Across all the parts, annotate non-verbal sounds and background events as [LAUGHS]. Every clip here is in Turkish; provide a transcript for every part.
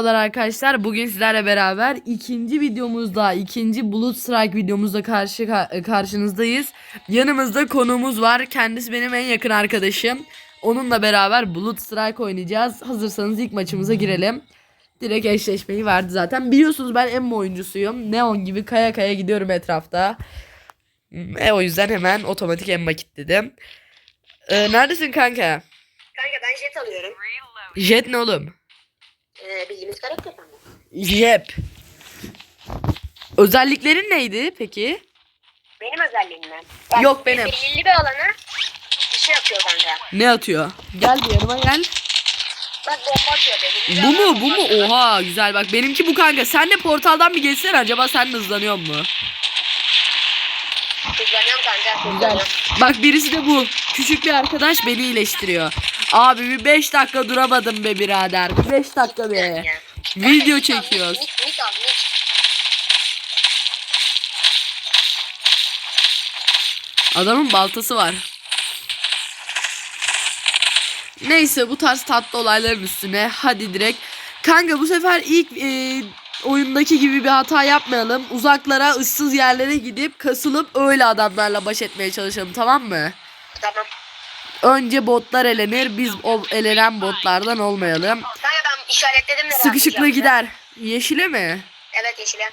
Merhabalar arkadaşlar. Bugün sizlerle beraber ikinci videomuzda, ikinci Bulut Strike videomuzda karşı ka- karşınızdayız. Yanımızda konuğumuz var. Kendisi benim en yakın arkadaşım. Onunla beraber Bulut Strike oynayacağız. Hazırsanız ilk maçımıza girelim. Direkt eşleşmeyi verdi zaten. Biliyorsunuz ben emmi oyuncusuyum. Neon gibi kaya kaya gidiyorum etrafta. E o yüzden hemen otomatik emma kilitledim. Ee, neredesin kanka? Kanka ben jet alıyorum. Jet ne oğlum? Ee, bildiğimiz karakter kanka. Yep. Özelliklerin neydi peki? Benim özelliğimden. Yok, benim. Belirli bir alana bir şey yapıyor kanka. Ne atıyor? Gel bir yanıma gel. Bak bomba atıyor bir Bu mu? Bu mu? atıyor. Oha güzel bak benimki bu kanka. Sen de portaldan bir geçsene acaba sen de hızlanıyor mu? Hızlanıyorum kanka. Hızlanıyorum. Bak birisi de bu. Küçük bir arkadaş beni iyileştiriyor. Abi bir 5 dakika duramadım be birader. Bir 5 dakika be. Video çekiyoruz. Adamın baltası var. Neyse bu tarz tatlı olayların üstüne hadi direkt. Kanka bu sefer ilk e, oyundaki gibi bir hata yapmayalım. Uzaklara ıssız yerlere gidip kasılıp öyle adamlarla baş etmeye çalışalım tamam mı? Tamam. Önce botlar elenir biz o elenen botlardan olmayalım. Kanka ben işaretledim de. Sıkışıklığı gider. Yeşile mi? Evet yeşile.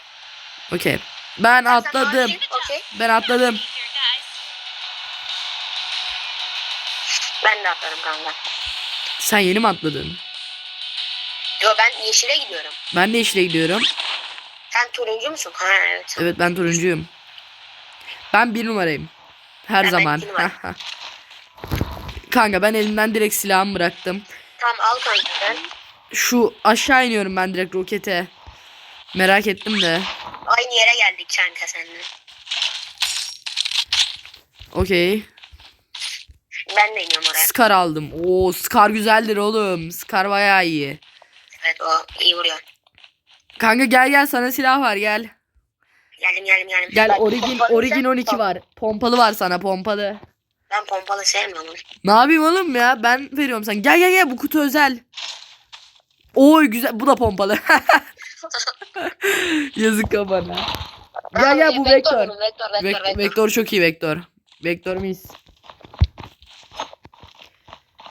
Okey. Ben atladım. Okey. Ben atladım. Ben de atlarım kanka. Sen yeni mi atladın? Yo ben yeşile gidiyorum. Ben de yeşile gidiyorum. Sen turuncu musun? Ha evet. Evet ben turuncuyum. Ben bir numarayım. Her Ben zaman. numara. Kanka ben elimden direkt silahımı bıraktım. Tamam al kanka ben. Şu aşağı iniyorum ben direkt rokete. Merak ettim de. Aynı yere geldik kanka seninle. Okey. Ben de iniyorum oraya. Scar aldım. Oo Scar güzeldir oğlum. Scar bayağı iyi. Evet o iyi vuruyor. Kanka gel gel sana silah var gel. Geldim geldim geldim. Gel Ben Origin pompalı Origin sen- 12 var. Pompalı var sana pompalı. Ben pompalı sevmiyorum. Ne yapayım oğlum ya? Ben veriyorum sen. Gel gel gel bu kutu özel. Oy güzel. Bu da pompalı. [LAUGHS] Yazık kafana. Gel gel bu vektör. Vektör, vektör, Vek- vektör, vektör. vektör çok iyi vektör. Vektör mis.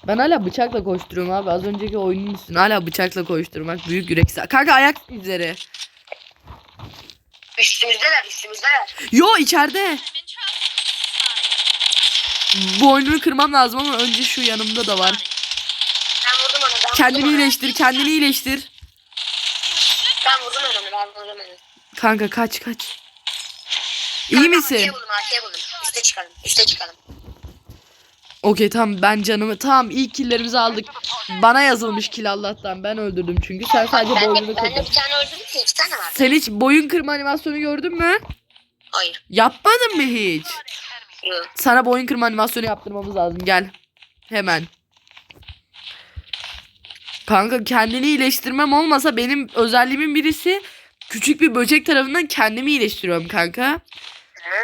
Ben hala bıçakla koşturuyorum abi. Az önceki oyunun üstüne hala bıçakla koşturmak büyük yürek. Kanka ayak izleri. Üstümüzdeler, üstümüzdeler. Yo içeride. Bu oyunu kırmam lazım ama önce şu yanımda da var. Ben vurdum onu, ben Kendini vurdum onu. iyileştir, kendini iyileştir. Ben vurdum onu, ben vurdum onu. Kanka kaç kaç. İyi Kanka, misin? AK buldum, AK buldum. Üste çıkalım, üste çıkalım. Okey tamam ben canımı tamam ilk killerimizi aldık. Bana yazılmış kill Allah'tan ben öldürdüm çünkü sen sadece Ben boynunu de, ben de kırdın. bir tane öldürdüm ki iki tane var. Sen hiç boyun kırma animasyonu gördün mü? Hayır. Yapmadın mı hiç? Sana boyun kırma animasyonu yaptırmamız lazım gel. Hemen. Kanka kendini iyileştirmem olmasa benim özelliğimin birisi küçük bir böcek tarafından kendimi iyileştiriyorum kanka.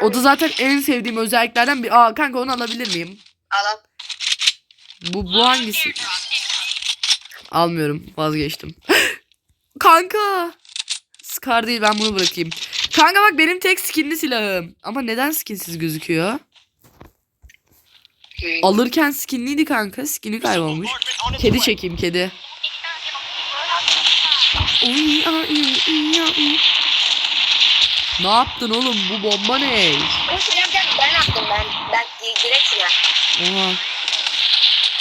O da zaten en sevdiğim özelliklerden bir. Aa kanka onu alabilir miyim? Al al. Bu bu hangisi? Almıyorum. Vazgeçtim. [LAUGHS] Kanka. Scar değil ben bunu bırakayım. Kanka bak benim tek skinli silahım. Ama neden skinsiz gözüküyor? Alırken skinliydi kanka. Skini kaybolmuş. Kedi çekeyim kedi. Ne yaptın oğlum? Bu bomba ne? Ben, attım ben. Ben di- direkt. Oha.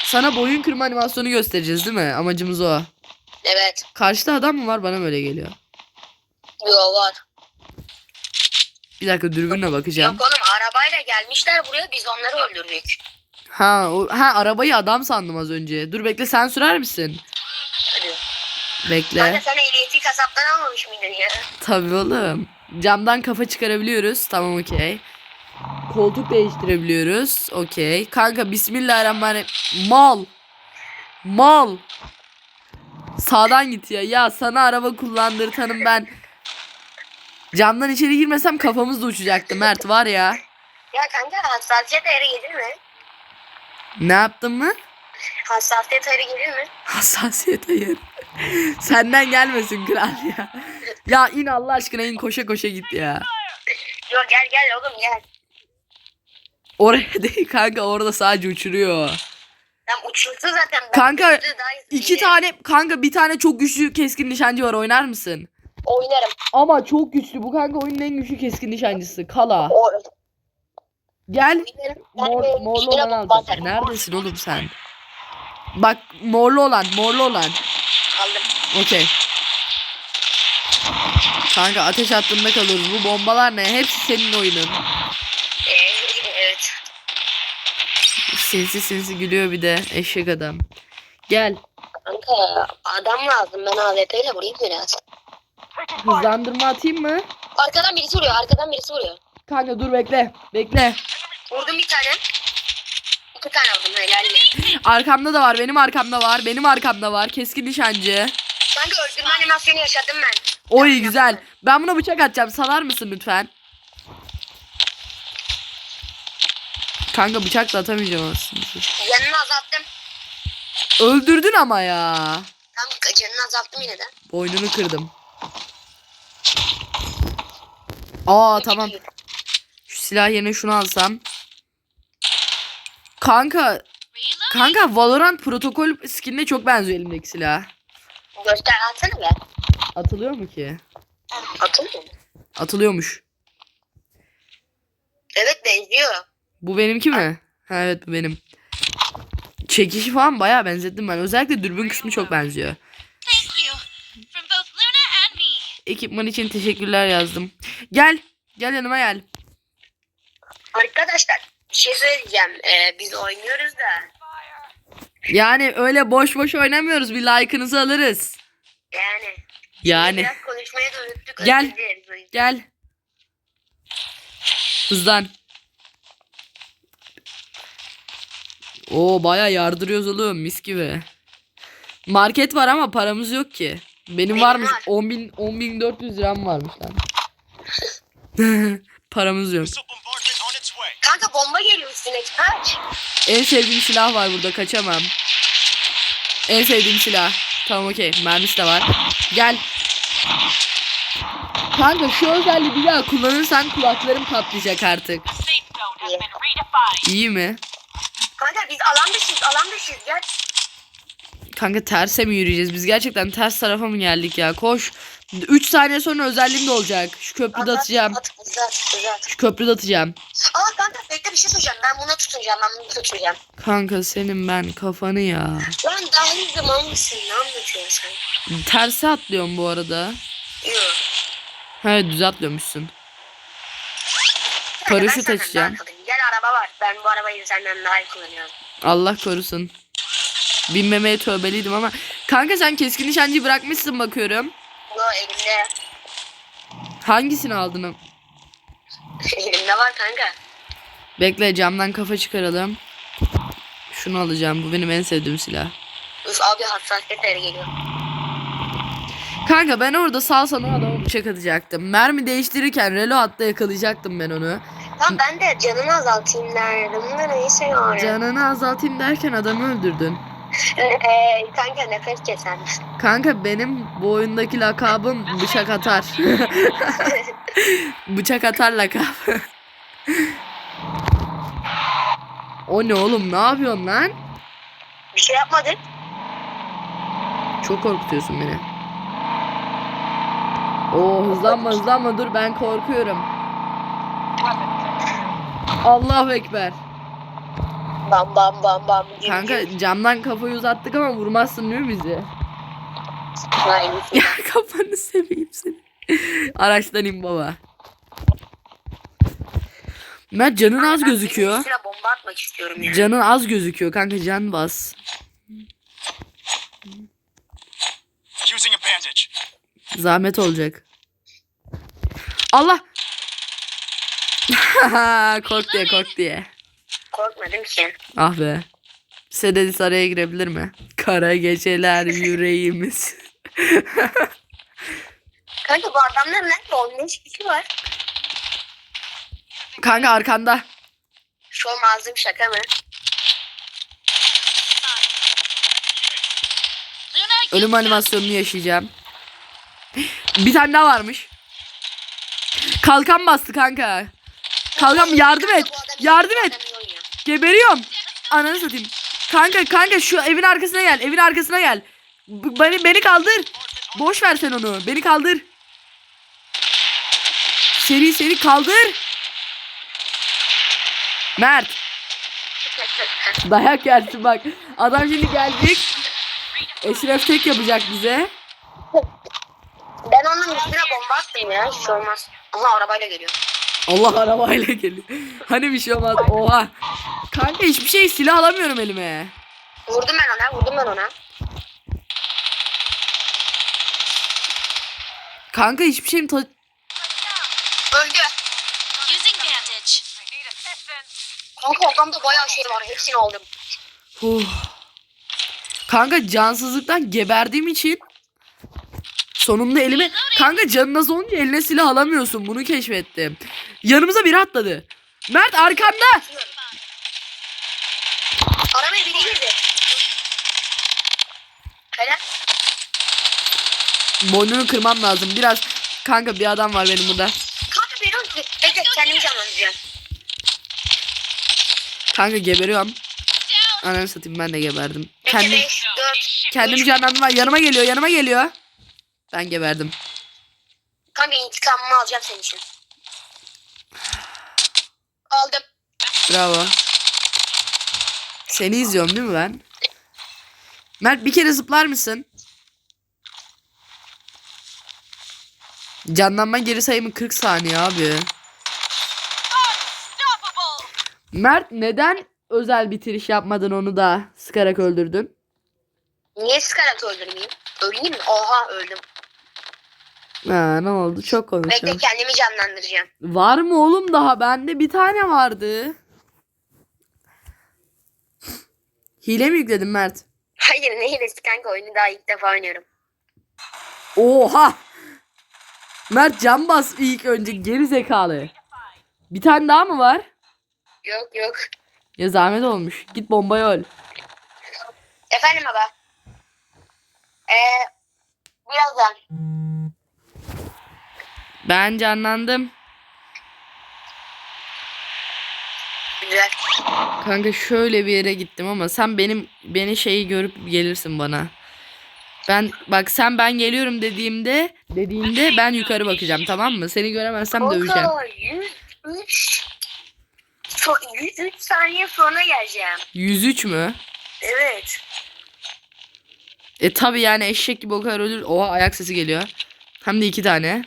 Sana boyun kırma animasyonu göstereceğiz değil mi? Amacımız o. Evet. Karşıda adam mı var? Bana böyle geliyor. Yo var. Bir dakika dürbünle bakacağım. Yok oğlum arabayla gelmişler buraya biz onları öldürdük. Ha, o, ha arabayı adam sandım az önce. Dur bekle sen sürer misin? Hadi. Bekle. Kanka sen ehliyeti kasaptan almamış mıydın ya? Tabii oğlum. Camdan kafa çıkarabiliyoruz. Tamam okey. Koltuk değiştirebiliyoruz. Okey. Kanka bismillahirrahmanirrahim. Mal. Mal. Sağdan git ya. Ya sana araba kullandırtanım ben. Camdan içeri girmesem kafamız da uçacaktı Mert var ya. Ya kanka hassasiyet değeri yedin mi? Ne yaptın mı? hassasiyet ayarı gelir mi? Hassasiyet hayır. Senden gelmesin kral ya. Ya in Allah aşkına in koşa koşa git ya. Yok gel gel oğlum gel. Oraya [LAUGHS] değil kanka orada sadece uçuruyor. Tam uçurdu zaten. Ben Kanka, İki tane kanka bir tane çok güçlü keskin nişancı var oynar mısın? Oynarım. Ama çok güçlü bu kanka oyunun en güçlü keskin nişancısı Kala. O, Gel mor, morlu olan alacağım. atarım. Neredesin oğlum sen? Bak morlu olan morlu olan. Aldım. Okey. Kanka ateş hattında kalıyoruz. Bu bombalar ne? Hepsi senin oyunun. Ee, evet. Sinsi sinsi gülüyor bir de eşek adam. Gel. Kanka adam lazım. Ben AWP ile vurayım biraz. Hızlandırma atayım mı? Arkadan birisi vuruyor. Arkadan birisi vuruyor. Kanka dur bekle. Bekle. Vurdum bir tane. İki tane vurdum helal mi? Arkamda da var. Benim arkamda var. Benim arkamda var. Keskin nişancı. Kanka öldürme animasyonu yaşadım ben. Oy güzel. Ben buna bıçak atacağım. Salar mısın lütfen? Kanka bıçak da atamayacağım aslında. Canını azalttım. Öldürdün ama ya. Tam canını azalttım yine de. Boynunu kırdım. Aa tamam. Şu silah yerine şunu alsam. Kanka. Kanka Valorant protokol skinine çok benziyor elimdeki silah. Göster atsana be. Atılıyor mu ki? Atılmıyor mu? Atılıyormuş. Evet benziyor. Bu benimki mi? Ha evet bu benim. Çekişi falan bayağı benzettim ben. Özellikle dürbün kısmı çok benziyor. Thank you from both Luna and me. Ekipman için teşekkürler yazdım. Gel. Gel yanıma gel. Arkadaşlar bir şey söyleyeceğim. Ee, biz oynuyoruz da. Yani öyle boş boş oynamıyoruz. Bir like'ınızı alırız. Yani. Yani. Biraz konuşmayı da unuttuk. Gel. Gel. Hızlan. Oo baya yardırıyoruz oğlum mis gibi. Market var ama paramız yok ki. Benim, Benim varmış var. 10.000 10.400 liram varmış lan. [LAUGHS] paramız yok. Kanka bomba geliyor üstüne. Kaç. En sevdiğim silah var burada kaçamam. En sevdiğim silah. Tamam okey mermisi de var. Gel. Kanka şu özelliği bir daha kullanırsan kulaklarım patlayacak artık. İyi mi? Kanka biz alan dışıyız. Alan dışıyız. Gel. Kanka terse mi yürüyeceğiz? Biz gerçekten ters tarafa mı geldik ya? Koş. 3 saniye sonra özelliğim de olacak. Şu köprüde At, at, atacağım. At, at, hızlı at. Şu köprüde atacağım. Aa kanka bekle bir şey söyleyeceğim. Ben bunu tutacağım. Ben bunu tutacağım. Kanka senin ben kafanı ya. Lan daha hızlı mal mısın? Ne anlatıyorsun sen? Terse atlıyorum bu arada. Yok. Evet düz atlıyormuşsun. Paraşüt açacağım. Gel araba var. Ben bu arabayı senden daha iyi kullanıyorum. Allah korusun. Binmemeye tövbeliydim ama. Kanka sen keskin nişancıyı bırakmışsın bakıyorum. Bu elimde. Hangisini aldın? elimde var kanka. Bekle camdan kafa çıkaralım. Şunu alacağım. Bu benim en sevdiğim silah. Üf abi hassasiyet ayarı geliyor. Kanka ben orada sal sana adamı bıçak atacaktım. Mermi değiştirirken relo hatta yakalayacaktım ben onu. Lan ben de canını azaltayım derdim de neyse yani. Canını azaltayım derken adamı öldürdün. Kanka nefes kesen. Kanka benim bu oyundaki lakabım bıçak atar. [LAUGHS] bıçak atar lakabı. o ne oğlum ne yapıyorsun lan? bir şey yapmadın. Çok korkutuyorsun beni. Oo hızlanma hızlanma dur ben korkuyorum. Allahu ekber. Bam bam bam bam. Kanka camdan kafayı uzattık ama vurmazsın değil mi bizi? [LAUGHS] Ya kafanı seveyim seni. Araçtan in baba. Mert canın az gözüküyor. Bomba atmak istiyorum ya. Canın az gözüküyor kanka can bas. Using. Zahmet olacak. Allah. [LAUGHS] kork diye kork diye. Korkmadım ki. Ah be. Sededis araya girebilir mi? Kara geceler [LAUGHS] yüreğimiz. [LAUGHS] Kanka bu adamlar nerede? 15 kişi var. kanka arkanda. Şu an ağzım şaka mı? Ölüm animasyonunu yaşayacağım. Bir tane daha varmış. Kalkan bastı kanka. Kalkan yardım et. Yardım et. Geberiyorum. Ananı satayım. Kanka kanka şu evin arkasına gel. Evin arkasına gel. B- beni beni kaldır. Boş ver sen onu. Beni kaldır. Seri seri kaldır. Mert. Dayak yersin bak. Adam şimdi gelecek. Eşref tek yapacak bize. Ben onun üstüne bomba attım ya. Hiç olmaz. Allah arabayla geliyor. Allah arabayla geliyor. Hani bir şey olmaz. Oha. Kanka hiçbir şey silah alamıyorum elime. Vurdum ben ona. Vurdum ben ona. Kanka hiçbir şeyim ta- Öldü. Using bandage. Kanka odamda bayağı şey var. Hepsini aldım. Huh. Kanka cansızlıktan geberdiğim için sonunda elime kanka canın az olunca eline silah alamıyorsun bunu keşfettim. Yanımıza biri atladı. Mert arkanda. Boynunu kırmam lazım. Biraz kanka bir adam var benim burada. Kanka beni öldürdü. Bekle kendimi canlandıracağım. Kanka geberiyorum. Ananı satayım ben de geberdim. Kendim 5, 4. kendimi canlandırma yanıma geliyor yanıma geliyor. Ben geberdim. Kanka intikamımı alacağım senin için. Aldım. Bravo. Seni izliyorum değil mi ben? Mert bir kere zıplar mısın? Canlanma geri sayımı 40 saniye abi. Mert neden özel bitiriş yapmadın onu da sıkarak öldürdün? Niye sıkarak öldürmeyeyim? Öleyim mi? Oha öldüm. Ha, ne oldu? Çok Bekle konuşuyorum. kendimi canlandıracağım. Var mı oğlum daha? Bende bir tane vardı. Hile mi yükledin Mert? Hayır ne hilesi kanka oyunu daha ilk defa oynuyorum. Oha! Mert can bas ilk önce geri zekalı. Bir tane daha mı var? Yok yok. Ya zahmet olmuş. Git bombayı öl. Efendim baba. Ee, birazdan. Ben canlandım. Güzel. Kanka şöyle bir yere gittim ama sen benim beni şeyi görüp gelirsin bana. Ben bak sen ben geliyorum dediğimde dediğinde ben yukarı bakacağım tamam mı? Seni göremezsem döveceğim. Kanka 103 so 103 saniye sonra geleceğim. 103 mü? Evet. E tabi yani eşek gibi o kadar ölür. Oha ayak sesi geliyor. Hem de iki tane.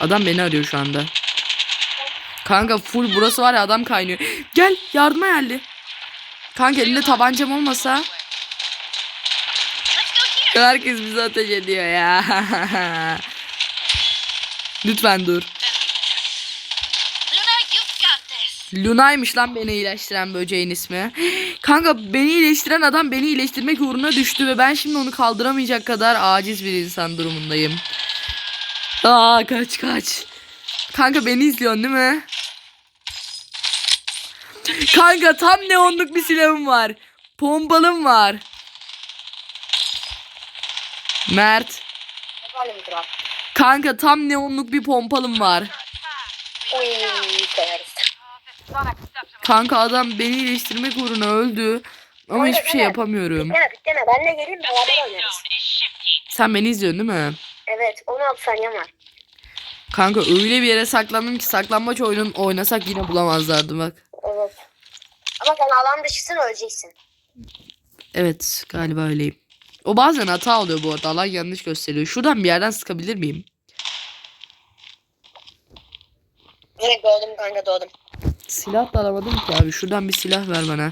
Adam beni arıyor şu anda. Kanka full burası var ya adam kaynıyor. Gel yardıma geldi. Kanka elinde tabancam olmasa herkes bizi ateş ediyor ya. [LAUGHS] Lütfen dur. Luna'ymış lan beni iyileştiren böceğin ismi. Kanka beni iyileştiren adam beni iyileştirmek uğruna düştü ve ben şimdi onu kaldıramayacak kadar aciz bir insan durumundayım. Aa kaç kaç. Kanka beni izliyorsun değil mi? Kanka tam neonluk bir silahım var. Pompalım var. Mert. Efendim kral. Kanka tam neonluk bir pompalım var. Severiz. Kanka adam beni iyileştirmek uğruna öldü. Ama hiçbir şey yapamıyorum. Bitleme bitleme. Benle gelin beraber oynarız. Sen beni izliyorsun değil mi? Evet 16 saniyem var. Kanka öyle bir yere saklandım ki saklanmaç oyunun oynasak yine bulamazlardı bak. Evet. Ama sen alan dışısın öleceksin. Evet galiba öyleyim. O bazen hata oluyor bu arada. Alan yanlış gösteriyor. Şuradan bir yerden sıkabilir miyim? Evet doğdum kanka doğdum. Silah da alamadım ki abi. Şuradan bir silah ver bana.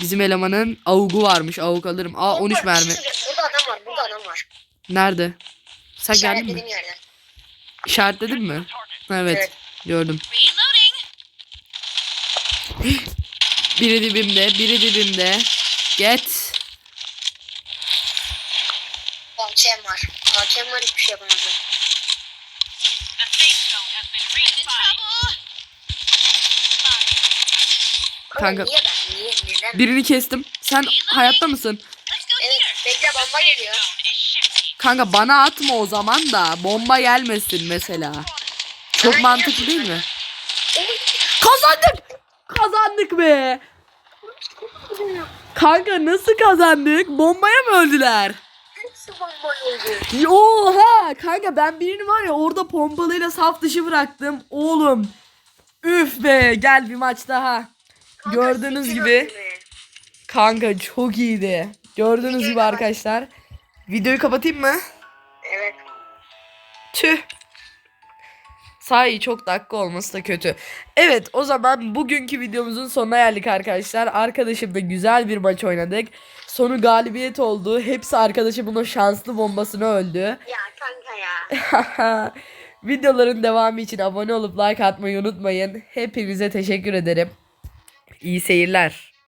Bizim elemanın avugu varmış. Avuk alırım. Aa 13 Burada- mermi. Burada adam var burada adam var. Nerede? Sen geldin mi? İşaretlediğim yerden. İşaretledin mi? Evet. Evet. Gördüm. [LAUGHS] Biri dibimde. Biri dibimde. Get. AKM var. AKM var hiçbir şey trouble. Kanka Niye ben? Niye? Neden? birini kestim. Sen hayatta mısın? Evet. Bekle bomba geliyor. Kanka bana atma o zaman da bomba gelmesin mesela. Çok mantıklı değil mi? Kazandık! Kazandık be! Kanka nasıl kazandık? Bombaya mı öldüler? Hepsi bomba oldu. Oha! Kanka ben birini var ya orada pompalıyla saf dışı bıraktım. Oğlum. Üf be gel bir maç daha. Kanka, Gördüğünüz gibi be. kanka çok iyiydi. Gördüğünüz gibi arkadaşlar. Videoyu kapatayım mı? Evet. Tüh. Sahi çok dakika olması da kötü. Evet o zaman bugünkü videomuzun sonuna geldik arkadaşlar. Arkadaşımla güzel bir maç oynadık. Sonu galibiyet oldu. Hepsi arkadaşımın o şanslı bombasını öldü. Ya kanka ya. [LAUGHS] Videoların devamı için abone olup like atmayı unutmayın. Hepinize teşekkür ederim. İyi seyirler.